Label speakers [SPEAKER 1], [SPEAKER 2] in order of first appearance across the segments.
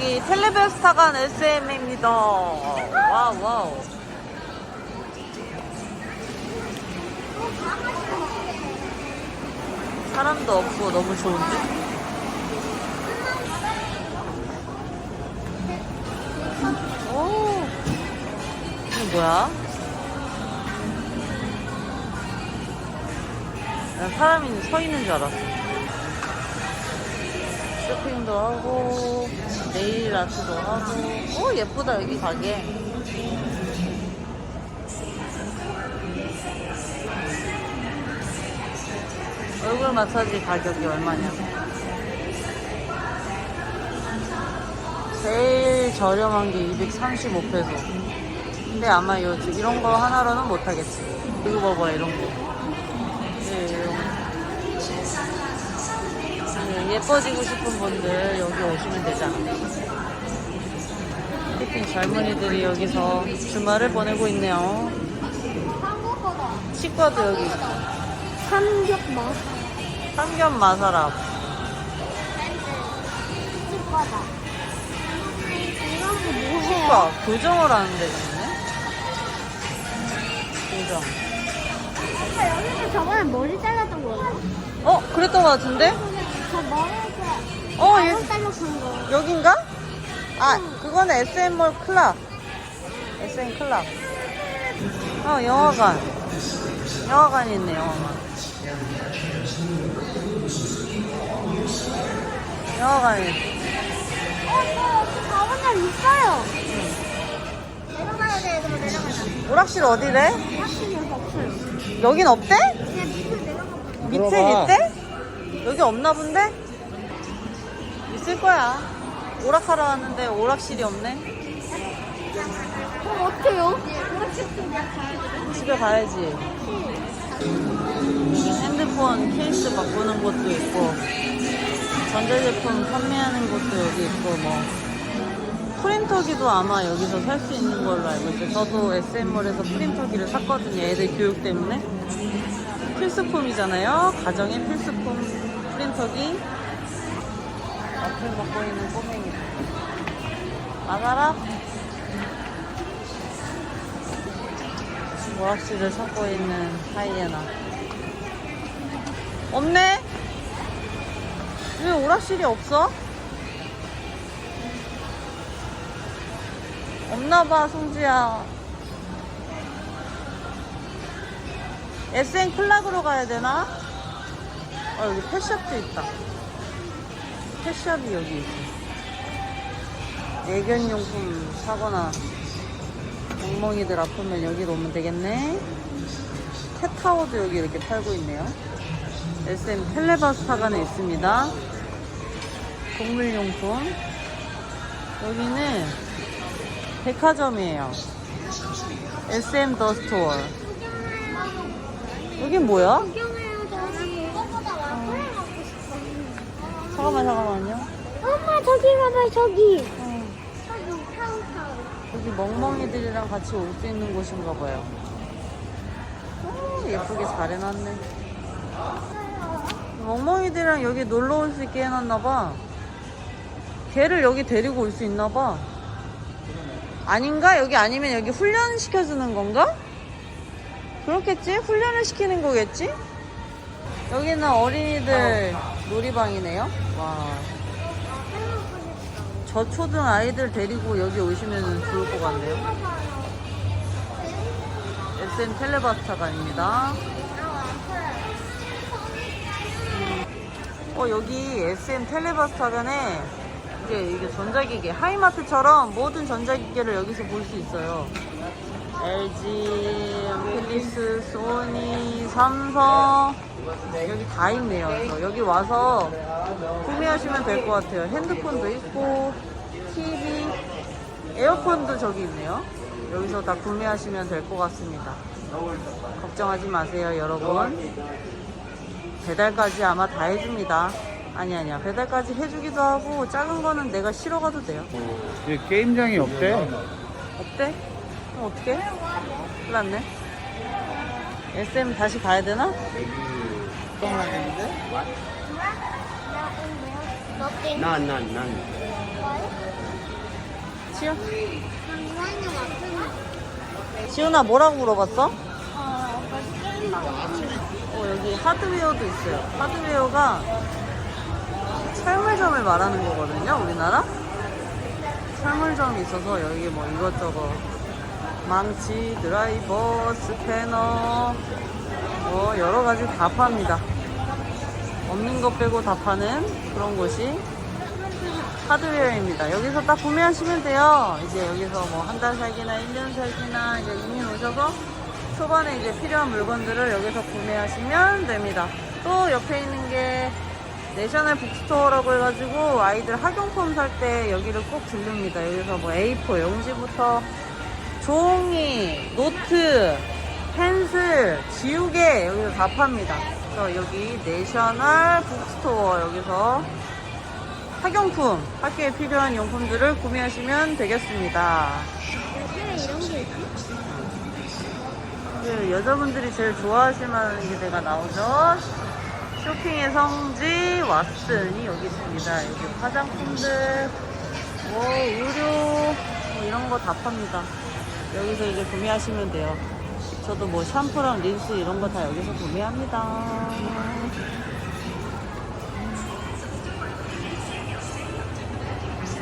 [SPEAKER 1] 여기 텔레베스타간 SM입니다. 와우, 와우. 사람도 없고 너무 좋은데? 오, 이거 뭐야? 난 사람이 서 있는 줄 알았어. 쇼핑도 하고, 네일 아트도 하고. 오, 예쁘다, 여기 가게. 얼굴 마사지 가격이 얼마냐? 제일 저렴한 게 235페소. 근데 아마 요, 이런 거 하나로는 못하겠지. 이거 봐봐, 이런 거. 예, 예뻐지고 싶은 분들 여기 오시면 되잖아. 필리핀 젊은이들이 여기서 주말을 보내고 있네요.
[SPEAKER 2] 한국어다.
[SPEAKER 1] 치과도 여기 있고.
[SPEAKER 2] 삼겹 맛.
[SPEAKER 1] 삼겹 마사라.
[SPEAKER 2] 치과다. 이런 거?
[SPEAKER 1] 치과 교정을 하는 데가 있네. 교정.
[SPEAKER 2] 오빠 여기서 저번에 머리 잘랐던 거야?
[SPEAKER 1] 어, 그랬던 것 같은데?
[SPEAKER 2] 저
[SPEAKER 1] 어, 얘,
[SPEAKER 2] 잘렸던 거.
[SPEAKER 1] 여긴가? 아, 그거는 SM몰 클럽. SM 클럽. 어, 영화관. 영화관이 있네, 영화관. 영화관이 있네.
[SPEAKER 2] 어, 저 여기 가본 적 있어요. 내려가야 돼, 그럼 내려가자.
[SPEAKER 1] 오락실 어디래?
[SPEAKER 2] 확실히 여기 없어요.
[SPEAKER 1] 여긴 없대?
[SPEAKER 2] 그냥 밑으로 내려가 봐.
[SPEAKER 1] 밑에. 있대? 여기 없나 본데? 있을 거야. 오락하러 왔는데 오락실이 없네.
[SPEAKER 2] 그럼 어때요?
[SPEAKER 1] 집에 가야지. 핸드폰 케이스 바꾸는 곳도 있고, 전자제품 판매하는 곳도 여기 있고, 뭐, 프린터기도 아마 여기서 살 수 있는 걸로 알고 있어요. 저도 SM몰에서 프린터기를 샀거든요. 애들 교육 때문에. 필수품이잖아요. 가정의 필수품 프린터기. 앞을 먹고 있는 꼬맹이. 마가라? 오락실을 찾고 있는 하이에나. 없네? 왜 오락실이 없어? 없나봐, 송지야. SN 클락으로 가야 되나? 어, 여기 펫샵도 있다. 펫샵이 여기 있어. 애견용품 사거나 멍멍이들 아프면 여기로 오면 되겠네. 캣타워도 여기 이렇게 팔고 있네요. SM 텔레바스타간에 있습니다. 동물용품. 여기는 백화점이에요. SM 더 스토어. 여긴 뭐야?
[SPEAKER 2] 구경해요, 저는 이거보다 와플 먹고 싶어.
[SPEAKER 1] 잠깐만, 잠깐만요.
[SPEAKER 2] 엄마, 저기 봐봐, 저기.
[SPEAKER 1] 어,
[SPEAKER 2] 저기.
[SPEAKER 1] 여기 멍멍이들이랑 같이 올 수 있는 곳인가 봐요. 오, 예쁘게 잘 해놨네. 멍멍이들이랑 여기 놀러 올 수 있게 해놨나 봐. 걔를 여기 데리고 올 수 있나 봐. 아닌가? 여기 아니면 여기 훈련 시켜주는 건가? 그렇겠지? 훈련을 시키는 거겠지? 여기는 어린이들 놀이방이네요. 와. 저초등 아이들 데리고 여기 오시면 좋을 것 같네요. SM 텔레바스타관입니다. 어, 여기 SM 텔레바스타관에 이게, 이게 전자기기, 하이마트처럼 모든 전자기기를 여기서 볼 수 있어요. LG, 필립스, 소니, 삼성, 여기 다 있네요. 그래서 여기 와서 구매하시면 될 것 같아요. 핸드폰도 있고, TV, 에어컨도 저기 있네요. 여기서 다 구매하시면 될 것 같습니다. 걱정하지 마세요, 여러분. 배달까지 아마 다 해줍니다. 아니, 아니야. 배달까지 해주기도 하고, 작은 거는 내가 실어 가도 돼요.
[SPEAKER 3] 이 게임장이 없대.
[SPEAKER 1] 어때? 그럼 어떡해? 큰일 났네. SM 다시 가야 되나?
[SPEAKER 2] Nothing.
[SPEAKER 3] 난, 난, 난.
[SPEAKER 1] 시연?
[SPEAKER 2] 이거는 와플.
[SPEAKER 1] 지훈아 뭐라고 물어봤어?
[SPEAKER 2] 어,
[SPEAKER 1] 여기 하드웨어도 있어요. 하드웨어가 철물점을 말하는 거거든요, 우리나라. 철물점이 있어서 여기 뭐 이것저것 망치, 드라이버, 스패너, 뭐 여러 가지 다 팝니다. 없는 것 빼고 다 파는 그런 곳이 하드웨어입니다. 여기서 딱 구매하시면 돼요. 이제 여기서 뭐 한 달 살기나 1년 살기나 이제 이민 오셔서 초반에 이제 필요한 물건들을 여기서 구매하시면 됩니다. 또 옆에 있는 게 내셔널 북스토어라고 해가지고 아이들 학용품 살 때 여기를 꼭 들릅니다. 여기서 뭐 A4 용지부터 종이, 노트, 펜슬, 지우개 여기서 다 팝니다. 그래서 여기 내셔널 북스토어 여기서 학용품, 학교에 필요한 용품들을 구매하시면 되겠습니다.
[SPEAKER 2] 있지?
[SPEAKER 1] 그 여자분들이 제일 좋아하실 만한 게 내가 나오죠. 쇼핑의 성지 왓슨이 여기 있습니다. 여기 화장품들, 뭐 의류 뭐 이런 거 다 팝니다. 여기서 이제 구매하시면 돼요. 저도 뭐 샴푸랑 린스 이런 거 다 여기서 구매합니다.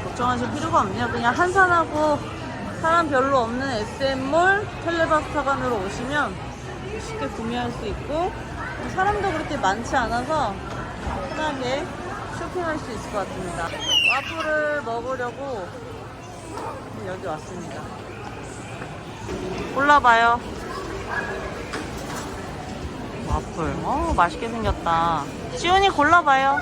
[SPEAKER 1] 걱정하실 필요가 없네요. 그냥 한산하고 사람 별로 없는 SM몰 텔레박스타관으로 오시면 쉽게 구매할 수 있고 사람도 그렇게 많지 않아서 편하게 쇼핑할 수 있을 것 같습니다. 와플을 먹으려고 여기 왔습니다. 골라봐요. 와플. 어, 맛있게 생겼다. 지훈이 골라봐요.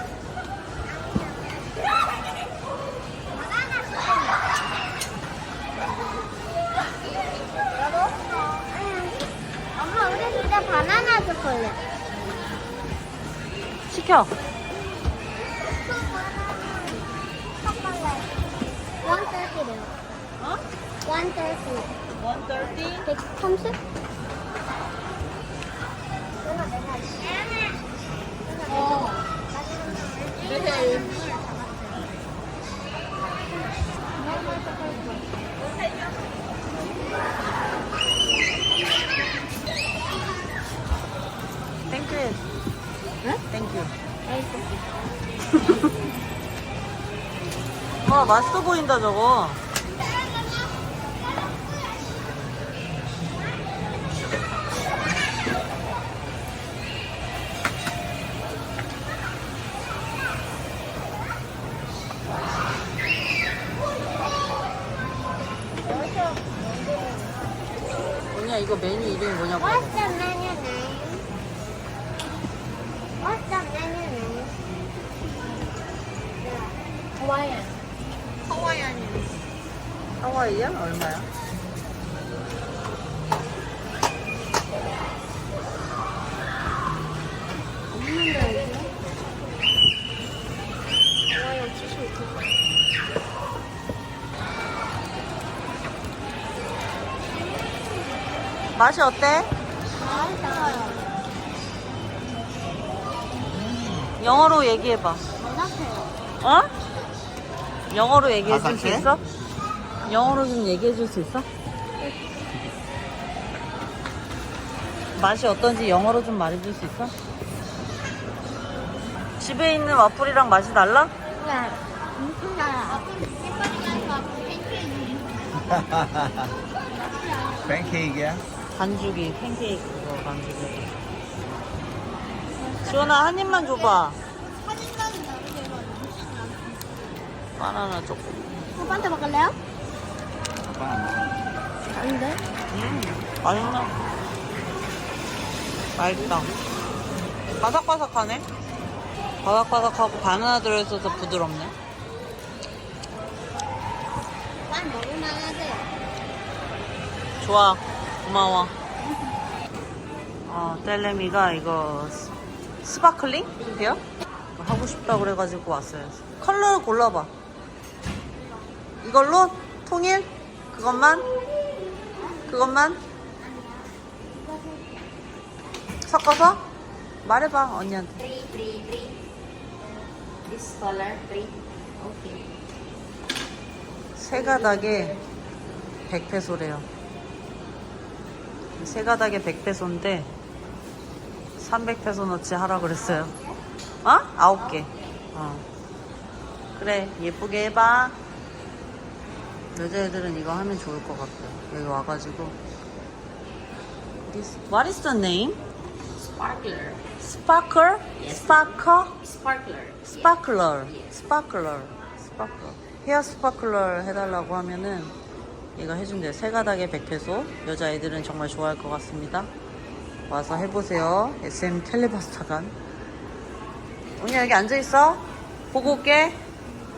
[SPEAKER 2] 엄마, 우리 둘 다 바나나 초콜릿.
[SPEAKER 1] 시켜.
[SPEAKER 2] 원 thirty래요.
[SPEAKER 1] 어?
[SPEAKER 2] 원 thirty.
[SPEAKER 1] 130?
[SPEAKER 2] 130?
[SPEAKER 1] 땡큐. 응? 땡큐. 와, 맛있어 보인다, 저거. 뭐냐, 이거 메뉴 이름이 뭐냐고.
[SPEAKER 2] What's the menu name? What's the menu name? Hawaiian.
[SPEAKER 1] 하와이야? 얼마야? 맛이 어때?
[SPEAKER 2] 맛있어요.
[SPEAKER 1] 영어로 얘기해봐. 어? 영어로 얘기해 줄 수? 있어? 영어로 좀 얘기해 줄 수 있어? 맛이 어떤지 영어로 좀 말해 줄 수 있어? 집에 있는 와플이랑 맛이 달라?
[SPEAKER 2] 네. 엄청 달아요.
[SPEAKER 3] 팬케이크야?
[SPEAKER 1] 반죽이 팬케이크 그거 반죽이 지원아 한 입만 줘봐 바나나 조금
[SPEAKER 2] 오빠한테 먹을래요?
[SPEAKER 3] 아빠 안 먹어.
[SPEAKER 2] 아닌데?
[SPEAKER 1] 음 맛있나? 맛있다 바삭바삭하네 바삭바삭하고 바나나 들어있어서 부드럽네
[SPEAKER 2] 난 먹을만하대.
[SPEAKER 1] 좋아 고마워 어 텔레미가 이거 스- 스파클링? 이요 하고 싶다 그래가지고 왔어요 컬러 골라봐 이걸로 통일? 그것만? 그것만? 섞어서? 말해봐 언니한테
[SPEAKER 4] This color, three. Okay.
[SPEAKER 1] 세 가닥에 100페소래요. 세 가닥에 100페소인데 300페소 넣지 하라 그랬어요. 어? 아홉 개. 어. 그래 예쁘게 해봐. 여자애들은 이거 하면 좋을 것 같아요. 여기 와가지고. This, what is the name?
[SPEAKER 4] Sparkler.
[SPEAKER 1] Sparkler? Sparkler?
[SPEAKER 4] Sparkler.
[SPEAKER 1] 스파클러, 스파클러, 스파클러. 헤어 스파클러 해달라고 하면은 얘가 해준대요. 세 가닥에 100페소. 여자애들은 정말 좋아할 것 같습니다. 와서 해보세요. SM 텔레바스타간. 언니 여기 앉아있어? 보고 올게.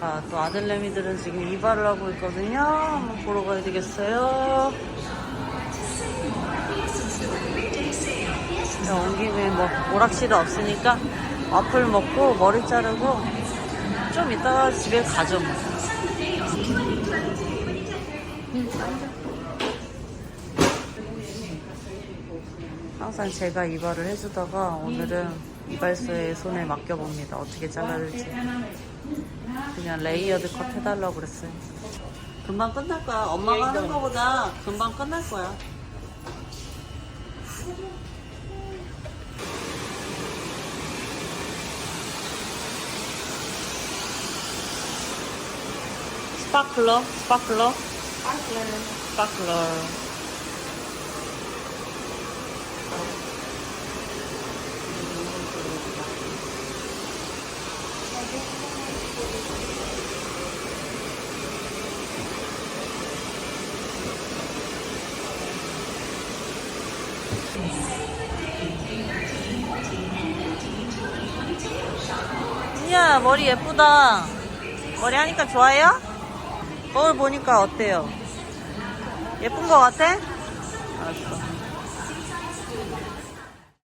[SPEAKER 1] 아, 또 아들내미들은 지금 이발을 하고 있거든요. 한번 보러 가야 되겠어요. 자, 온 김에 뭐 오락실은 없으니까 와플 먹고 머리 자르고 좀 이따가 집에 가죠 뭐. 항상 제가 이발을 해주다가 오늘은 이발소에 손에 맡겨봅니다. 어떻게 잘라줄지. 그냥 레이어드 컷 해달라고 그랬어요. 금방 끝날 거야. 엄마가 하는 거보다 금방 끝날 거야. 스파클러, 스파클러, 스파클러. 이야 머리 예쁘다. 머리 하니까 좋아요? 거울 보니까 어때요? 예쁜 거 같아? 알았어.